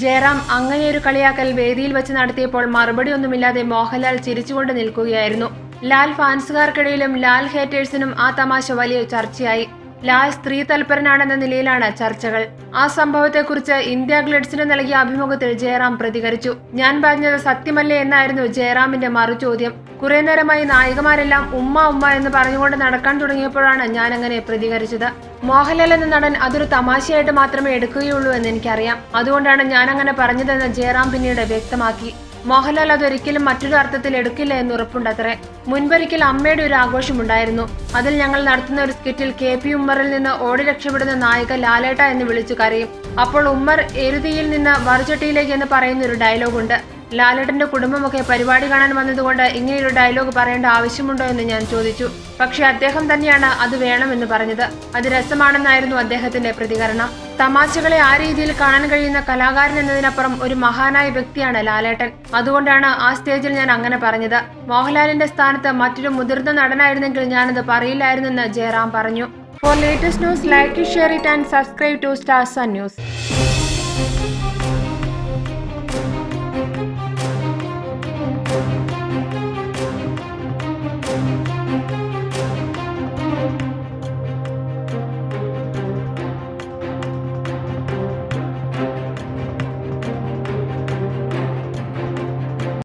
ജയറാം അങ്ങനെയൊരു കളിയാക്കൽ വേദിയിൽ വെച്ച് നടത്തിയപ്പോൾ മറുപടിയൊന്നുമില്ലാതെ മോഹൻലാൽ ചിരിച്ചുകൊണ്ട് നിൽക്കുകയായിരുന്നു. ലാൽ ഫാൻസുകാർക്കിടയിലും ലാൽ ഹേറ്റേഴ്സിനും ആ തമാശ വലിയ ചർച്ചയായി. ലാൽ സ്ത്രീ തൽപരനാണെന്ന നിലയിലാണ് ചർച്ചകൾ. ആ സംഭവത്തെക്കുറിച്ച് ഇന്ത്യ ഗ്ലഡ്സിന് നൽകിയ അഭിമുഖത്തിൽ ജയറാം പ്രതികരിച്ചു. ഞാൻ പറഞ്ഞത് സത്യമല്ലേ എന്നായിരുന്നു ജയറാമിന്റെ മറുചോദ്യം. കുറെ നേരമായി നായികമാരെല്ലാം ഉമ്മ ഉമ്മ എന്ന് പറഞ്ഞുകൊണ്ട് നടക്കാൻ തുടങ്ങിയപ്പോഴാണ് ഞാൻ അങ്ങനെ പ്രതികരിച്ചത്. മോഹൻലാൽ എന്ന നടൻ അതൊരു തമാശയായിട്ട് മാത്രമേ എടുക്കുകയുള്ളൂ എന്ന് എനിക്കറിയാം. അതുകൊണ്ടാണ് ഞാൻ അങ്ങനെ പറഞ്ഞതെന്ന് ജയറാം പിന്നീട് വ്യക്തമാക്കി. മോഹൻലാൽ അതൊരിക്കലും മറ്റൊരു അർത്ഥത്തിൽ എടുക്കില്ല എന്ന് ഉറപ്പുണ്ടത്രേ. മുൻപൊരിക്കൽ അമ്മയുടെ ഒരു ആഘോഷമുണ്ടായിരുന്നു. അതിൽ ഞങ്ങൾ നടത്തുന്ന ഒരു സ്കിറ്റിൽ കെ പി ഉമ്മറിൽ നിന്ന് ഓടി രക്ഷപ്പെടുന്ന നായിക ലാലേട്ട എന്ന് വിളിച്ചു കരയും. അപ്പോൾ ഉമ്മർ എരുതിയിൽ നിന്ന് വറുചട്ടിയിലേക്ക് എന്ന് പറയുന്ന ഒരു ഡയലോഗുണ്ട്. ലാലേട്ടന്റെ കുടുംബമൊക്കെ പരിപാടി കാണാൻ വന്നതുകൊണ്ട് ഇങ്ങനെയൊരു ഡയലോഗ് പറയേണ്ട ആവശ്യമുണ്ടോ എന്ന് ഞാൻ ചോദിച്ചു. പക്ഷേ അദ്ദേഹം തന്നെയാണ് അത് വേണമെന്ന് പറഞ്ഞത്. അത് രസമാണെന്നായിരുന്നു അദ്ദേഹത്തിന്റെ പ്രതികരണം. തമാശകളെ ആ രീതിയിൽ കാണാൻ കഴിയുന്ന കലാകാരൻ എന്നതിനപ്പുറം ഒരു മഹാനായ വ്യക്തിയാണ് ലാലേട്ടൻ. അതുകൊണ്ടാണ് ആ സ്റ്റേജിൽ ഞാൻ അങ്ങനെ പറഞ്ഞത്. മോഹൻലാലിന്റെ സ്ഥാനത്ത് മറ്റൊരു മുതിർന്ന നടനായിരുന്നെങ്കിൽ ഞാനത് പറയില്ലായിരുന്നെന്ന് ജയറാം പറഞ്ഞു. For latest news like share it and subscribe to Star Sun News